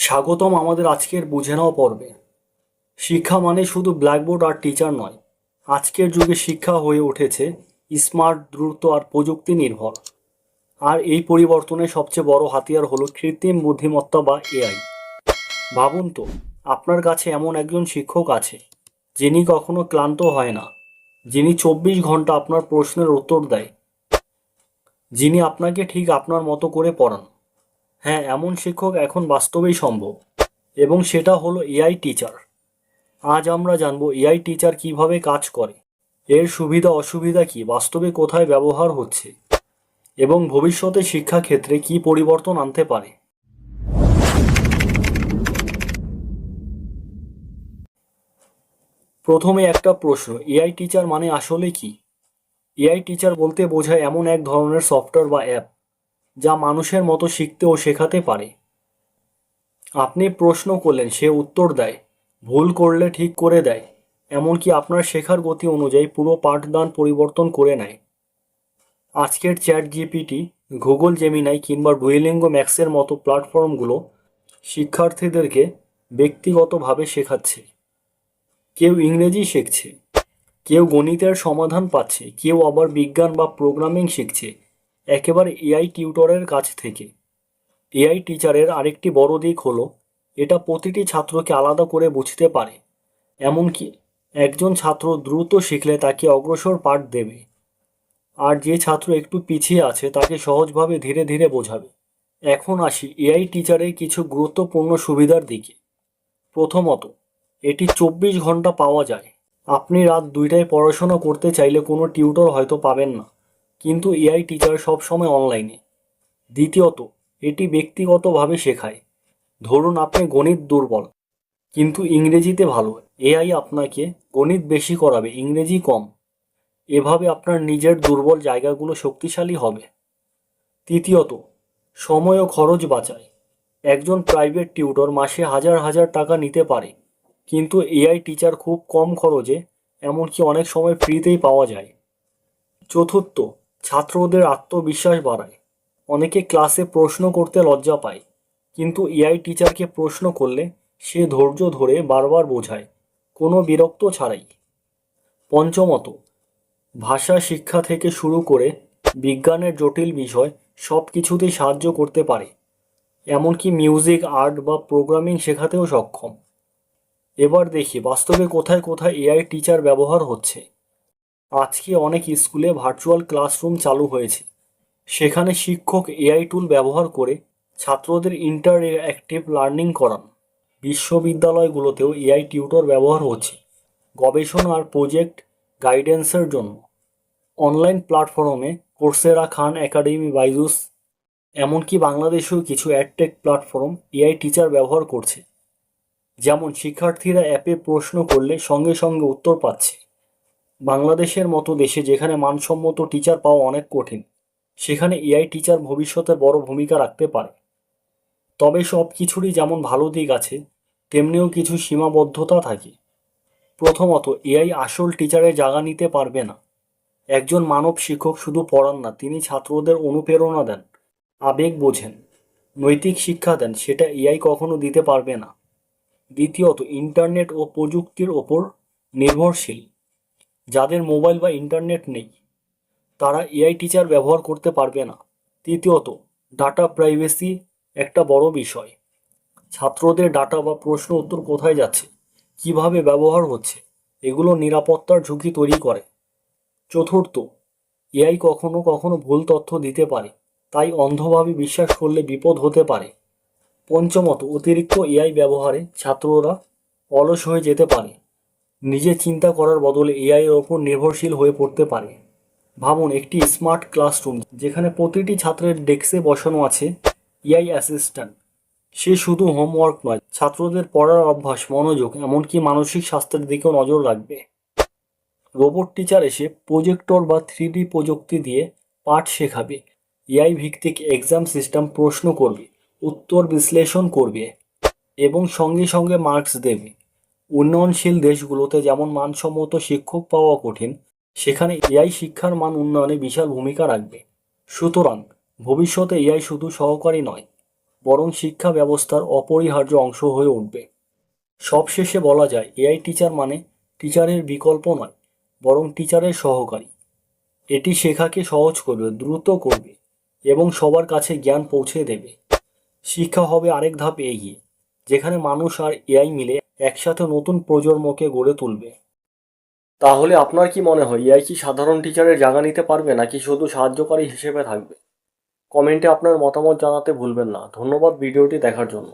স্বাগতম আমাদের আজকের বুঝে নাও পর্বে। শিক্ষা মানে শুধু ব্ল্যাকবোর্ড আর টিচার নয়। আজকের যুগে শিক্ষা হয়ে উঠেছে স্মার্ট দ্রুত আর প্রযুক্তি নির্ভর। আর এই পরিবর্তনের সবচেয়ে বড় হাতিয়ার হলো কৃত্রিম বুদ্ধিমত্তা বা এআই ভাবুন তো, আপনার কাছে এমন একজন শিক্ষক আছে, যিনি কখনো ক্লান্ত হয় না, যিনি চব্বিশ ঘণ্টা আপনার প্রশ্নের উত্তর দেয়, যিনি আপনাকে ঠিক আপনার মতো করে পড়ান। হ্যাঁ এমন শিক্ষক এখন বাস্তবেই সম্ভব। এবং সেটা হলো এআই টিচার। আজ আমরা জানব এআই টিচার কীভাবে কাজ করে। এর সুবিধা, অসুবিধা কি? বাস্তবে কোথায় ব্যবহার হচ্ছে? এবং ভবিষ্যতে শিক্ষাক্ষেত্রে কি পরিবর্তন আনতে পারে? প্রথমে একটা প্রশ্ন, এআই টিচার মানে আসলে কি? এআই টিচার বলতে বোঝায় এমন এক ধরনের সফটওয়্যার বা অ্যাপ। যা মানুষের মতো শিখতে ও শেখাতে পারে। আপনি প্রশ্ন করলেন, সে উত্তর দেয়। ভুল করলে ঠিক করে দেয়। এমনকি আপনার শেখার গতি অনুযায়ী পুরো পাঠদান পরিবর্তন করে নেয়। আজকের চ্যাট জিপিটি গুগল জেমিনাই কিংবা ডুয়েলিঙ্গো ম্যাক্সের মতো প্ল্যাটফর্মগুলো শিক্ষার্থীদেরকে ব্যক্তিগতভাবে শেখাচ্ছে। কেউ ইংরেজি শিখছে, কেউ গণিতের সমাধান পাচ্ছে, কেউ আবার বিজ্ঞান বা প্রোগ্রামিং শিখছে। একেবারে এআই টিউটরের কাছ থেকে। এআই টিচারের আরেকটি বড় দিক হলো, এটা প্রতিটি ছাত্রকে আলাদা করে বুঝতে পারে। এমনকি একজন ছাত্র দ্রুত শিখলে তাকে অগ্রসর পাঠ দেবে। আর যে ছাত্র একটু পিছিয়ে আছে, তাকে সহজভাবে ধীরে ধীরে বোঝাবে। এখন আসি এআই টিচারের কিছু গুরুত্বপূর্ণ সুবিধার দিকে। প্রথমত, এটি চব্বিশ ঘণ্টা পাওয়া যায়। আপনি রাত দুইটায় পড়াশোনা করতে চাইলে কোনো টিউটর হয়তো পাবেন না। কিন্তু এআই টিচার সবসময় অনলাইনে দ্বিতীয়ত, এটি ব্যক্তিগতভাবে শেখায়। ধরুন আপনি গণিত দুর্বল, কিন্তু ইংরেজিতে ভালো। এআই আপনাকে গণিত বেশি করাবে, ইংরেজি কম। এভাবে আপনার নিজের দুর্বল জায়গাগুলো শক্তিশালী হবে। তৃতীয়ত, সময় ও খরচ বাঁচায়। একজন প্রাইভেট টিউটর মাসে হাজার হাজার টাকা নিতে পারে, কিন্তু এআই টিচার খুব কম খরচে, এমনকি অনেক সময় ফ্রিতেই পাওয়া যায়। চতুর্থ ছাত্রদের আত্মবিশ্বাস বাড়ায়। অনেকে ক্লাসে প্রশ্ন করতে লজ্জা পায়, কিন্তু এআই টিচারকে প্রশ্ন করলে সে ধৈর্য ধরে বারবার বোঝায়, কোনো বিরক্ত ছাড়াই। পঞ্চমত, ভাষা শিক্ষা থেকে শুরু করে বিজ্ঞানের জটিল বিষয় সব কিছুতেই সাহায্য করতে পারে, এমনকি মিউজিক, আর্ট বা প্রোগ্রামিং শেখাতেও সক্ষম। এবার দেখি বাস্তবে কোথায় কোথায় এআই টিচার ব্যবহার হচ্ছে। আজকে অনেক স্কুলে ভার্চুয়াল ক্লাসরুম চালু হয়েছে। সেখানে শিক্ষক এআই টুল ব্যবহার করে ছাত্রদের ইন্টার অ্যাক্টিভ লার্নিং করান। বিশ্ববিদ্যালয়গুলোতেও এআই টিউটর ব্যবহার হচ্ছে গবেষণা আর প্রজেক্ট গাইডেন্সের জন্য। অনলাইন প্ল্যাটফর্মে কোর্সেরা খান একাডেমি বাইজুস এমনকি বাংলাদেশেও কিছু অ্যাডটেক প্ল্যাটফর্ম এআই টিচার ব্যবহার করছে। যেমন শিক্ষার্থীরা অ্যাপে প্রশ্ন করলে সঙ্গে সঙ্গে উত্তর পাচ্ছে। বাংলাদেশের মতো দেশে যেখানে মানসম্মত টিচার পাওয়া অনেক কঠিন, সেখানে এআই টিচার ভবিষ্যতে বড় ভূমিকা রাখতে পারে। তবে সব কিছুরই যেমন ভালো দিক আছে, তেমনিও কিছু সীমাবদ্ধতা থাকে। প্রথমত, এআই আসল টিচারের জায়গা নিতে পারবে না। একজন মানব শিক্ষক শুধু পড়ান না, তিনি ছাত্রদের অনুপ্রেরণা দেন, আবেগ বোঝেন, নৈতিক শিক্ষা দেন, সেটা এআই কখনো দিতে পারবে না। দ্বিতীয়ত, ইন্টারনেট ও প্রযুক্তির ওপর নির্ভরশীল। যাদের মোবাইল বা ইন্টারনেট নেই, তারা এআই টিচার ব্যবহার করতে পারবে না। তৃতীয়ত, ডাটা প্রাইভেসি একটা বড় বিষয়। ছাত্রদের ডাটা বা প্রশ্ন উত্তর কোথায় যাচ্ছে, কীভাবে ব্যবহার হচ্ছে, এগুলো নিরাপত্তার ঝুঁকি তৈরি করে। চতুর্থ, এআই কখনো কখনো ভুল তথ্য দিতে পারে, তাই অন্ধভাবে বিশ্বাস করলে বিপদ হতে পারে। পঞ্চমত, অতিরিক্ত এআই ব্যবহারে ছাত্ররা অলস হয়ে যেতে পারে। নিজে চিন্তা করার বদলে এআই এর ওপর নির্ভরশীল হয়ে পড়তে পারে। ভাবুন, একটি স্মার্ট ক্লাসরুম যেখানে প্রতিটি ছাত্রের ডেস্কে বসানো আছে এআই অ্যাসিস্ট্যান্ট সে শুধু হোমওয়ার্ক নয়, ছাত্রদের পড়ার অভ্যাস, মনোযোগ, এমনকি মানসিক স্বাস্থ্যের দিকেও নজর রাখবে। রোবট টিচার এসে প্রজেক্টর বা থ্রি প্রযুক্তি দিয়ে পাঠ শেখাবে। এআই ভিত্তিক এক্সাম সিস্টেম প্রশ্ন করবে, উত্তর বিশ্লেষণ করবে এবং সঙ্গে সঙ্গে মার্কস দেবে। উন্নয়নশীল দেশগুলোতে যেমন মানসম্মত শিক্ষক পাওয়া কঠিন, সেখানে এআই শিক্ষার মান উন্নয়নে বিশাল ভূমিকা রাখবে। সুতরাং ভবিষ্যতে এআই শুধু সহকারী নয়, বরং শিক্ষা ব্যবস্থার অপরিহার্য অংশ হয়ে উঠবে। সবশেষে বলা যায়, এআই টিচার মানে টিচারের বিকল্প নয়, বরং টিচারের সহকারী। এটি শেখাকে সহজ করবে, দ্রুত করবে, এবং সবার কাছে জ্ঞান পৌঁছে দেবে। শিক্ষা হবে আরেক ধাপ এগিয়ে, যেখানে মানুষ আর এআই মিলে একসাথে নতুন প্রজন্মকে গড়ে তুলবে। তাহলে আপনার কি মনে হয়, এআই কি সাধারণ টিচারের জায়গা নিতে পারবে নাকি শুধু সাহায্যকারী হিসেবে থাকবে? কমেন্টে আপনার মতামত জানাতে ভুলবেন না। ধন্যবাদ ভিডিওটি দেখার জন্য।